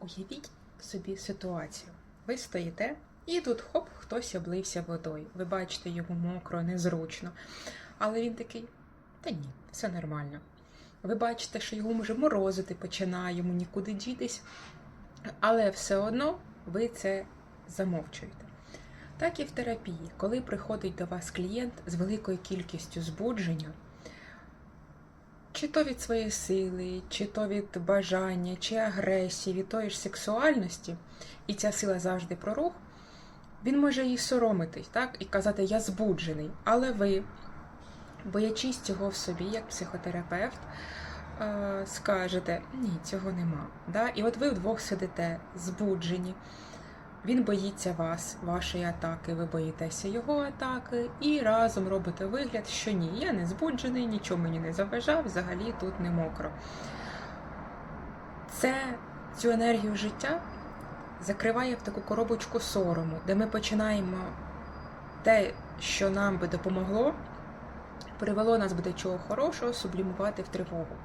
Уявіть собі ситуацію. Ви стоїте, і тут хоп, хтось облився водою. Ви бачите йому мокро, незручно. Але він такий: та ні, все нормально. Ви бачите, що його може морозити починає, йому нікуди дітись, але все одно ви це замовчуєте. Так і в терапії, коли приходить до вас клієнт з великою кількістю збудження, чи то від своєї сили, чи то від бажання, чи агресії, від тої ж сексуальності, і ця сила завжди про рух, він може її соромитись, так, і казати Я збуджений. Але ви, боячись цього в собі, як психотерапевт, е, скажете, ні, цього нема. Да? І от ви вдвох сидите збуджені. Він боїться вас, вашої атаки, ви боїтеся його атаки, і разом робите вигляд, що ні, я не збуджений, нічого мені не заважав, взагалі тут не мокро. Це цю енергію життя закриває в таку коробочку сорому, де ми починаємо те, що нам би допомогло, привело нас би до чого хорошого, сублімувати в тривогу.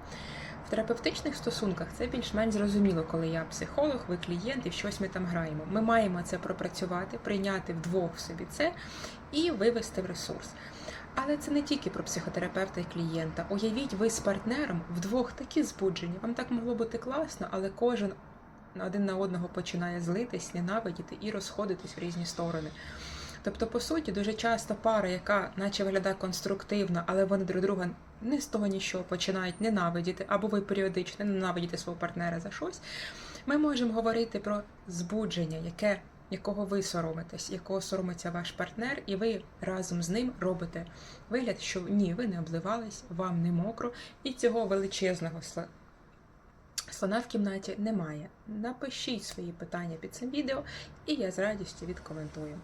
В терапевтичних стосунках це більш-менш зрозуміло, коли я психолог, ви клієнт і щось ми там граємо. Ми маємо це пропрацювати, прийняти вдвох в собі це і вивести в ресурс. Але це не тільки про психотерапевта і клієнта. Уявіть, ви з партнером вдвох такі збуджені. Вам так могло бути класно, але кожен один на одного починає злитись, ненавидіти і розходитись в різні сторони. Тобто, по суті, дуже часто пара, яка наче виглядає конструктивно, але вони друг друга не з того нічого починають ненавидіти, або ви періодично ненавидіти свого партнера за щось. Ми можемо говорити про збудження, яке, якого ви соромитесь, якого соромиться ваш партнер, і ви разом з ним робите вигляд, що ні, ви не обливались, вам не мокро, і цього величезного слона в кімнаті немає. Напишіть свої питання під цим відео, і я з радістю відкоментую.